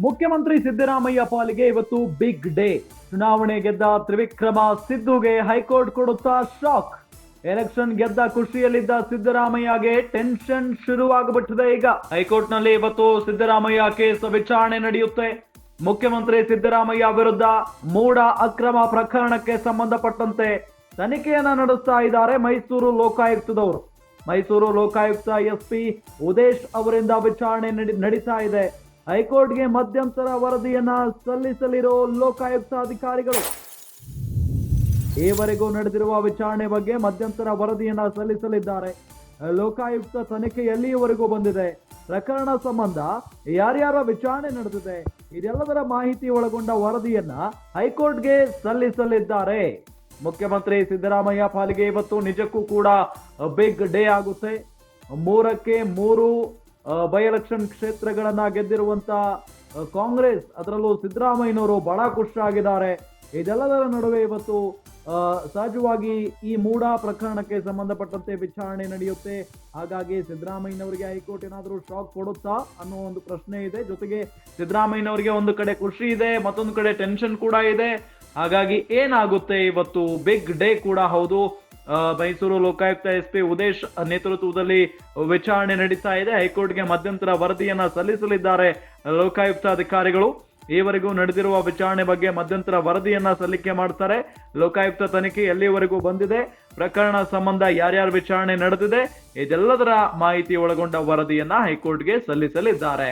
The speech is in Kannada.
ಮುಖ್ಯಮಂತ್ರಿ ಸಿದ್ದರಾಮಯ್ಯ ಪಾಲಿಗೆ ಇವತ್ತು ಬಿಗ್ ಡೇ. ಚುನಾವಣೆ ಗೆದ್ದ ತ್ರಿವಿಕ್ರಮ ಸಿದ್ದುಗೆ ಹೈಕೋರ್ಟ್ ಕೊಡುತ್ತಾ ಶಾಕ್. ಎಲೆಕ್ಷನ್ ಗೆದ್ದ ಖುಷಿಯಲ್ಲಿದ್ದ ಸಿದ್ದರಾಮಯ್ಯಗೆ ಟೆನ್ಷನ್ ಶುರುವಾಗ್ಬಿಟ್ಟಿದೆ ಈಗ. ಹೈಕೋರ್ಟ್ನಲ್ಲಿ ಇವತ್ತು ಸಿದ್ದರಾಮಯ್ಯ ಕೇಸ್ ವಿಚಾರಣೆ ನಡೆಯುತ್ತೆ. ಮುಖ್ಯಮಂತ್ರಿ ಸಿದ್ದರಾಮಯ್ಯ ವಿರುದ್ಧ ಮೂಡ ಅಕ್ರಮ ಪ್ರಕರಣಕ್ಕೆ ಸಂಬಂಧಪಟ್ಟಂತೆ ತನಿಖೆಯನ್ನ ನಡೆಸ್ತಾ ಇದ್ದಾರೆ ಮೈಸೂರು ಲೋಕಾಯುಕ್ತದವರು. ಮೈಸೂರು ಲೋಕಾಯುಕ್ತ ಎಸ್ ಪಿ ಉದೇಶ್ ಅವರಿಂದ ವಿಚಾರಣೆ ನಡಿ- ನಡೀತಾ ಇದೆ. ಹೈಕೋರ್ಟ್ಗೆ ಮಧ್ಯಂತರ ವರದಿಯನ್ನ ಸಲ್ಲಿಸಲಿರೋ ಲೋಕಾಯುಕ್ತ ಅಧಿಕಾರಿಗಳು ಈವರೆಗೂ ನಡೆದಿರುವ ವಿಚಾರಣೆ ಬಗ್ಗೆ ಮಧ್ಯಂತರ ವರದಿಯನ್ನ ಸಲ್ಲಿಸಲಿದ್ದಾರೆ. ಲೋಕಾಯುಕ್ತ ತನಿಖೆ ಎಲ್ಲಿಯವರೆಗೂ ಬಂದಿದೆ? ಪ್ರಕರಣ ಸಂಬಂಧ ಯಾರ್ಯಾರ ವಿಚಾರಣೆ ನಡೆದಿದೆ? ಇದೆಲ್ಲದರ ಮಾಹಿತಿ ಒಳಗೊಂಡ ವರದಿಯನ್ನ ಹೈಕೋರ್ಟ್ಗೆ ಸಲ್ಲಿಸಲಿದ್ದಾರೆ. ಮುಖ್ಯಮಂತ್ರಿ ಸಿದ್ದರಾಮಯ್ಯ ಪಾಲಿಗೆ ಇವತ್ತು ನಿಜಕ್ಕೂ ಕೂಡ ಬಿಗ್ ಡೇ ಆಗುತ್ತೆ. ಮೂರಕ್ಕೆ ಮೂರು ಬೈ ಎಲೆಕ್ಷನ್ ಕ್ಷೇತ್ರಗಳನ್ನ ಗೆದ್ದಿರುವಂತ ಕಾಂಗ್ರೆಸ್, ಅದರಲ್ಲೂ ಸಿದ್ದರಾಮಯ್ಯನವರು ಬಹಳ ಖುಷಿಯಾಗಿದ್ದಾರೆ ಇದೆಲ್ಲದರ ನಡುವೆ ಇವತ್ತು ಸಹಜವಾಗಿ ಈ ಮೂಡ ಪ್ರಕರಣಕ್ಕೆ ಸಂಬಂಧಪಟ್ಟಂತೆ ವಿಚಾರಣೆ ನಡೆಯುತ್ತೆ. ಹಾಗಾಗಿ ಸಿದ್ದರಾಮಯ್ಯನವರಿಗೆ ಹೈಕೋರ್ಟ್ ಏನಾದರೂ ಶಾಕ್ ಕೊಡುತ್ತಾ ಅನ್ನೋ ಒಂದು ಪ್ರಶ್ನೆ ಇದೆ. ಜೊತೆಗೆ ಸಿದ್ದರಾಮಯ್ಯನವರಿಗೆ ಒಂದು ಕಡೆ ಖುಷಿ ಇದೆ, ಮತ್ತೊಂದು ಕಡೆ ಟೆನ್ಷನ್ ಕೂಡ ಇದೆ. ಹಾಗಾಗಿ ಏನಾಗುತ್ತೆ ಇವತ್ತು? ಬಿಗ್ ಡೇ ಕೂಡ ಹೌದು. ಮೈಸೂರು ಲೋಕಾಯುಕ್ತ ಎಸ್ ಪಿ ಉದೇಶ್ ನೇತೃತ್ವದಲ್ಲಿ ವಿಚಾರಣೆ ನಡೀತಾ ಇದೆ. ಹೈಕೋರ್ಟ್ಗೆ ಮಧ್ಯಂತರ ವರದಿಯನ್ನ ಸಲ್ಲಿಸಲಿದ್ದಾರೆ ಲೋಕಾಯುಕ್ತ ಅಧಿಕಾರಿಗಳು. ಈವರೆಗೂ ನಡೆದಿರುವ ವಿಚಾರಣೆ ಬಗ್ಗೆ ಮಧ್ಯಂತರ ವರದಿಯನ್ನ ಸಲ್ಲಿಕೆ ಮಾಡ್ತಾರೆ. ಲೋಕಾಯುಕ್ತ ತನಿಖೆ ಎಲ್ಲಿವರೆಗೂ ಬಂದಿದೆ? ಪ್ರಕರಣ ಸಂಬಂಧ ಯಾರ್ಯಾರು ವಿಚಾರಣೆ ನಡೆದಿದೆ? ಇದೆಲ್ಲದರ ಮಾಹಿತಿ ಒಳಗೊಂಡ ವರದಿಯನ್ನ ಹೈಕೋರ್ಟ್ಗೆ ಸಲ್ಲಿಸಲಿದ್ದಾರೆ.